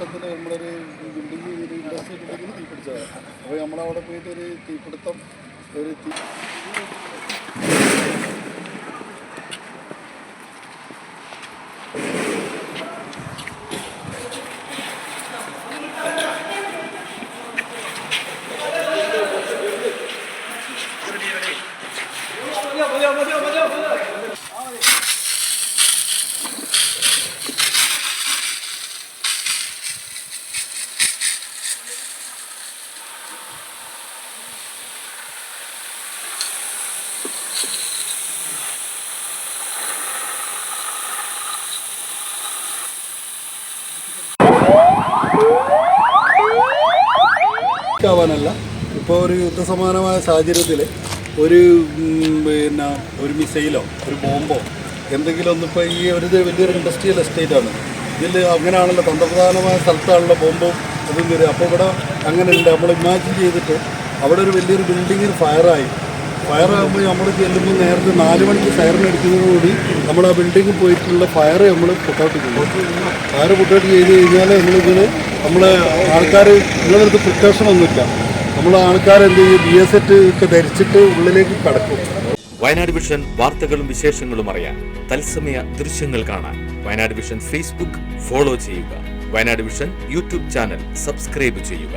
വർഷത്തിൽ നമ്മളൊരു ബിൽഡിംഗ് ഒരു ഇൻഡസ്ട്രി ബിൽഡിംഗിന് തീ പിടിച്ചതാണ് അപ്പോൾ നമ്മളവിടെ പോയിട്ട് ഒരു തീപിടുത്തം ഒരു തീ ആവാനല്ല ഇപ്പോൾ ഒരു യുദ്ധസമാനമായ സാഹചര്യത്തിൽ ഒരു പിന്നെ ഒരു മിസൈലോ ഒരു ബോംബോ എന്തെങ്കിലും ഒന്നിപ്പോൾ ഈ ഒരു വലിയൊരു ഇൻഡസ്ട്രിയൽ എസ്റ്റേറ്റ് ആണ്. ഇതിൽ അങ്ങനെയാണല്ലോ തന്ത്രപ്രധാനമായ സ്ഥലത്താണല്ലോ ബോംബോ അതും വരും അപ്പോൾ ഇവിടെ അങ്ങനെ ഉണ്ട് നമ്മൾ ഇമാജിൻ ചെയ്തിട്ട് അവിടെ ഒരു വലിയൊരു ബിൽഡിങ്ങിൽ ഫയറായി ഫയറാകുമ്പോൾ നമ്മൾ ചെല്ലുമ്പോൾ നേരത്തെ നാല് മണിക്ക് സൈറൻ അടിക്കുന്നതോടുകൂടി നമ്മൾ ആ ബിൽഡിങ്ങിൽ പോയിട്ടുള്ള ഫയർ നമ്മൾ പുട്ടൗട്ട് ചെയ്യും. ഫയർ പുട്ടൗട്ട് ചെയ്ത് കഴിഞ്ഞാൽ നമ്മളിതിൽ നമ്മൾ ആൾക്കാർ ഉള്ളവർക്ക് പ്രിക്കോഷൻ ഒന്നുമില്ല. നമ്മൾ ആൾക്കാർ എന്ത് ചെയ്യും? ബി എസ് എറ്റ് ഒക്കെ ധരിച്ചിട്ട് ഉള്ളിലേക്ക് കടക്കും. വയനാട് വിഷൻ വാർത്തകളും വിശേഷങ്ങളും അറിയാൻ തത്സമയ ദൃശ്യങ്ങൾ കാണാൻ വയനാട് വിഷൻ ഫേസ്ബുക്ക് ഫോളോ ചെയ്യുക. Wayanad vision YouTube channel subscribe ചെയ്യുക.